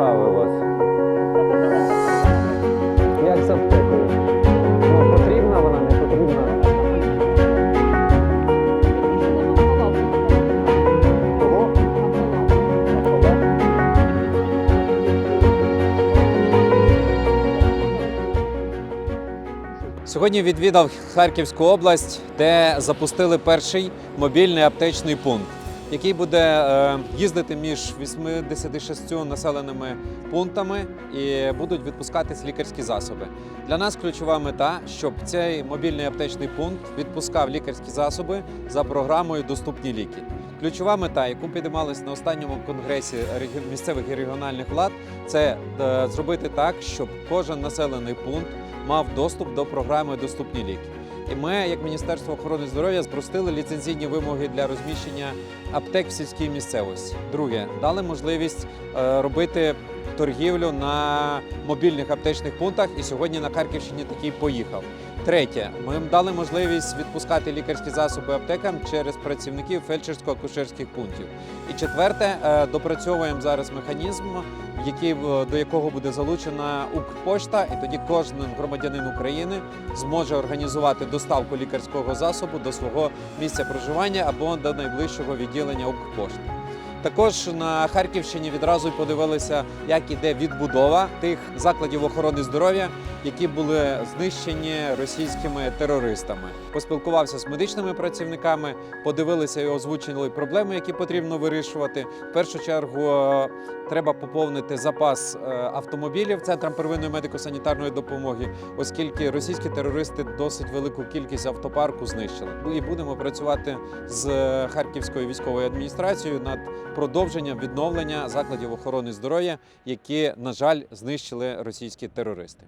вас. Як з аптекою? Потрібна вона, не потрібна? Сьогодні відвідав Харківську область, де запустили перший мобільний аптечний пункт, який буде е, їздити між 86 населеними пунктами і будуть відпускатись лікарські засоби. Для нас ключова мета, щоб цей мобільний аптечний пункт відпускав лікарські засоби за програмою Доступні ліки. Ключова мета, яку підіймалась на останньому конгресі місцевих і регіональних влад, це е, зробити так, щоб кожен населений пункт мав доступ до програми Доступні ліки. І ми, як Міністерство охорони здоров'я, спростили ліцензійні вимоги для розміщення аптек в сільській місцевості. Друге, дали можливість е, робити торгівлю на мобільних аптечних пунктах, і сьогодні на Харківщині такий поїхав. Третє, ми їм дали можливість відпускати лікарські засоби аптекам через працівників фельдшерсько-акушерських пунктів. І четверте, е, допрацьовуємо зараз механізм, який е, до якого буде залучена Укрпошта, і тоді кожен громадянин України зможе організувати доставку лікарського засобу до свого місця проживання або до найближчого відділення Укрпошти. Також на Харківщині відразу подивилися, як іде відбудова тих закладів охорони здоров'я, які були знищені російськими терористами. Поспілкувався з медичними працівниками, подивилися і озвучили проблеми, які потрібно вирішувати. В першу чергу е, треба поповнити запас е, автомобілів центрам первинної медико-санітарної допомоги, оскільки російські терористи досить велику кількість автопарку знищили. І будемо працювати з е, Харківською військовою адміністрацією над продовженням відновлення закладів охорони здоров'я, які, на жаль, знищили російські терористи.